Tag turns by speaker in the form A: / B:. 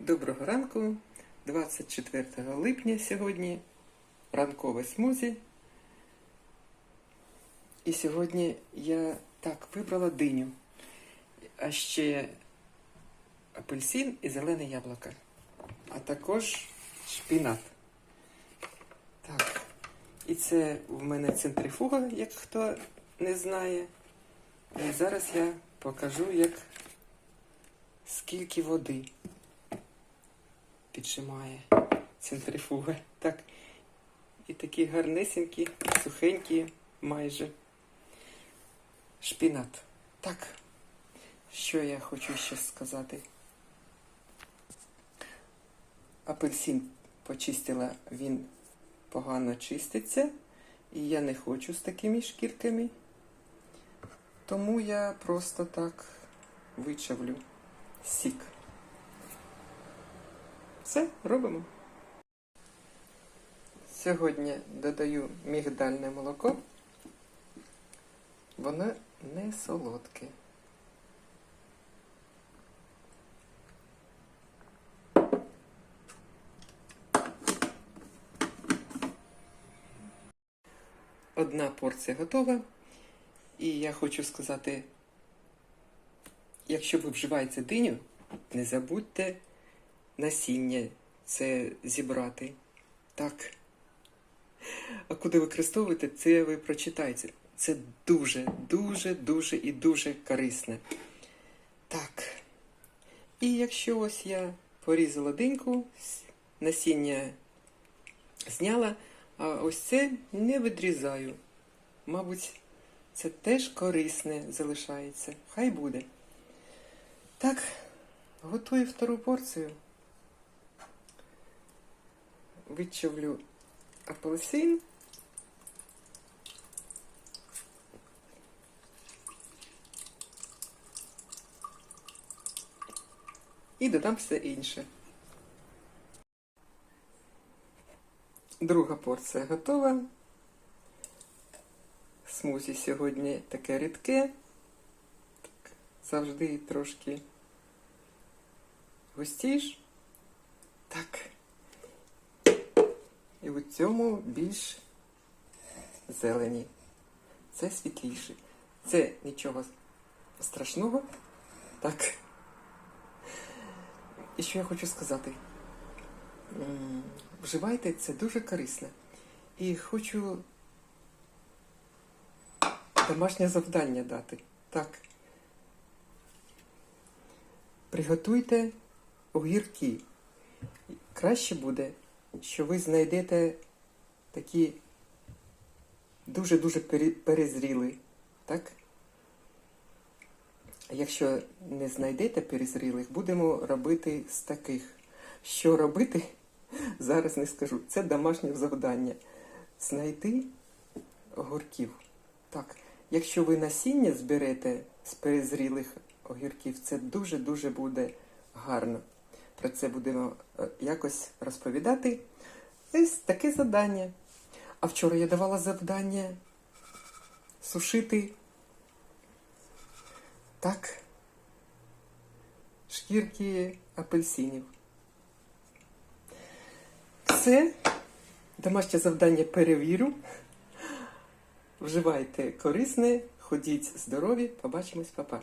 A: Доброго ранку, 24 липня сьогодні, ранкове смузі. І сьогодні я так вибрала диню, а ще апельсин і зелене яблуко, а також шпінат. Так, і це в мене центрифуга, як хто не знає. І зараз я покажу, як скільки води піджимає центрифуга. Так. І такі гарнесенькі, сухенькі майже. Шпінат. Так. Що я хочу ще сказати? Апельсин почистила, він погано чиститься. І я не хочу з такими шкірками. Тому я просто так вичавлю сік. Все, робимо. Сьогодні додаю мігдальне молоко. Воно не солодке. Одна порція готова. І я хочу сказати, якщо ви вживаєте диню, не забудьте насіння це зібрати. Так. А куди використовуєте, це ви прочитайте. Це дуже, дуже, дуже і дуже корисне. Так. І якщо ось я порізала диньку, насіння зняла, а ось це не відрізаю. Мабуть, це теж корисне залишається. Хай буде. Так, готую втору порцію. Вичавлю апельсин. І додам все інше. Друга порція готова. Смузі сьогодні таке рідке. Так, завжди трошки густіш. Так. І у цьому більш зелені. Це світліше. Це нічого страшного. Так. І що я хочу сказати? Вживайте це дуже корисно. І хочу домашнє завдання дати. Так. Приготуйте огірки. Краще буде, що ви знайдете такі дуже-дуже перезріли. Так? Якщо не знайдете перезрілих, будемо робити з таких. Що робити, зараз не скажу. Це домашнє завдання. Знайти огірків. Так, якщо ви насіння зберете з перезрілих огірків, це дуже-дуже буде гарно. Про це будемо е, якось розповідати. Ось таке завдання. А вчора я давала завдання сушити так шкірки апельсинів. Все. Домашнє завдання перевірю. Вживайте корисне, ходіть здорові, побачимось, папа.